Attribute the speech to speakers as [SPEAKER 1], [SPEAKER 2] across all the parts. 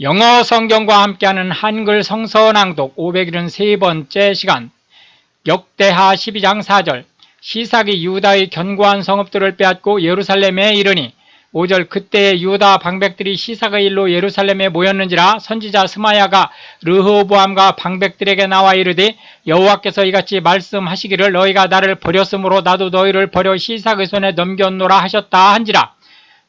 [SPEAKER 1] 영어 성경과 함께하는 한글 성서낭독 573번째 시간. 역대하 12장 4절. 시삭이 유다의 견고한 성읍들을 빼앗고 예루살렘에 이르니 5절 그때에 유다 방백들이 시삭의 일로 예루살렘에 모였는지라 선지자 스마야가 르호보암과 방백들에게 나와 이르되 여호와께서 이같이 말씀하시기를 너희가 나를 버렸으므로 나도 너희를 버려 시삭의 손에 넘겼노라 하셨다 한지라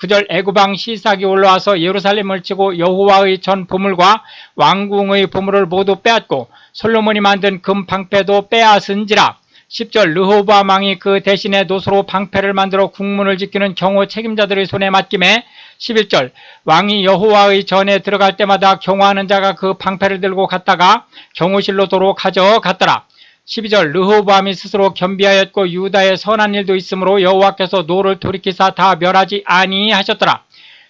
[SPEAKER 1] 9절 애구방 시삭이 올라와서 예루살렘을 치고 여호와의 전 보물과 왕궁의 보물을 모두 빼앗고 솔로몬이 만든 금 방패도 빼앗은지라. 10절 르호보암 왕이 그 대신에 노소로 방패를 만들어 국문을 지키는 경호 책임자들의 손에 맡김에 11절 왕이 여호와의 전에 들어갈 때마다 경호하는 자가 그 방패를 들고 갔다가 경호실로 도로 가져갔더라 12절 르호보암이 스스로 겸비하였고 유다에 선한 일도 있으므로 여호와께서 노를 돌이키사 다 멸하지 아니하셨더라.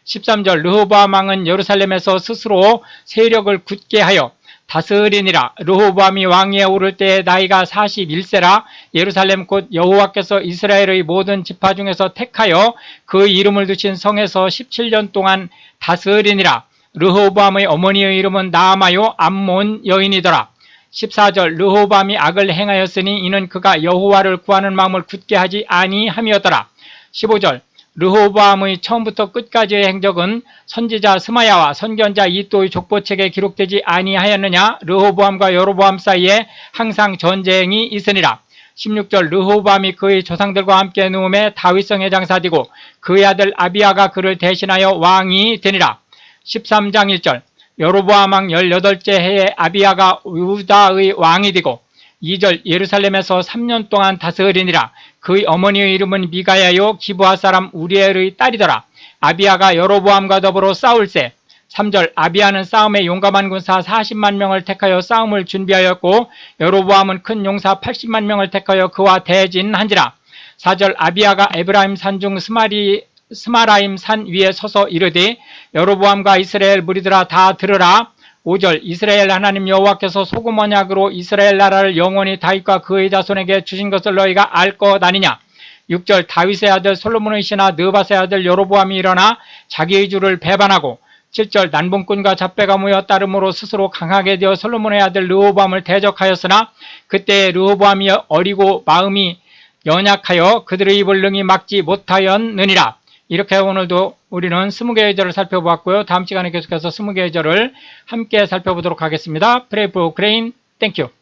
[SPEAKER 1] 13절 르호보암 왕은 예루살렘에서 스스로 세력을 굳게 하여 다스리니라. 르호보암이 왕위에 오를 때에 나이가 41세라. 예루살렘 곧 여호와께서 이스라엘의 모든 지파 중에서 택하여 그 이름을 두신 성에서 17년 동안 다스리니라. 르호보암의 어머니의 이름은 나아마요 암몬 여인이더라 14절 르호밤이 악을 행하였으니 이는 그가 여호와를 구하는 마음을 굳게 하지 아니함이었더라. 15절 르호보암의 처음부터 끝까지의 행적은 선지자 스마야와 선견자 이또의 족보책에 기록되지 아니하였느냐 르호보암과 여로보암 사이에 항상 전쟁이 있으니라. 16절 르호보암이 그의 조상들과 함께 누움에 다윗성에 장사되고 그의 아들 아비아가 그를 대신하여 왕이 되니라. 13장 1절 여로보암 왕 18째 해에 아비아가 유다의 왕이 되고 2절 예루살렘에서 3년 동안 다스리니라. 그의 어머니의 이름은 미가야요 기부하 사람 우리엘의 딸이더라. 아비아가 여로보암과 더불어 싸울세 3절 아비아는 싸움에 용감한 군사 40만 명을 택하여 싸움을 준비하였고 여로보암은 큰 용사 80만 명을 택하여 그와 대진한지라. 4절 아비아가 에브라임 산중 스마리 스마라임 산 위에 서서 이르되 여로보암과 이스라엘 무리들아 다 들으라. 5절 이스라엘 하나님 여호와께서 소금 언약으로 이스라엘 나라를 영원히 다윗과 그의 자손에게 주신 것을 너희가 알 것 아니냐. 6절 다윗의 아들 솔로몬의 신하 느바의 아들 여로보암이 일어나 자기의 주를 배반하고. 7절 난봉꾼과 잡배가 모여 따름으로 스스로 강하게 되어 솔로몬의 아들 르호보암을 대적하였으나 그때 르호보암이 어리고 마음이 연약하여 그들의 입을 능히 막지 못하였느니라 이렇게 오늘도 우리는 20개의 절을 살펴보았고요. 다음 시간에 계속해서 20개의 절을 함께 살펴보도록 하겠습니다. For Ukraine. Thank you.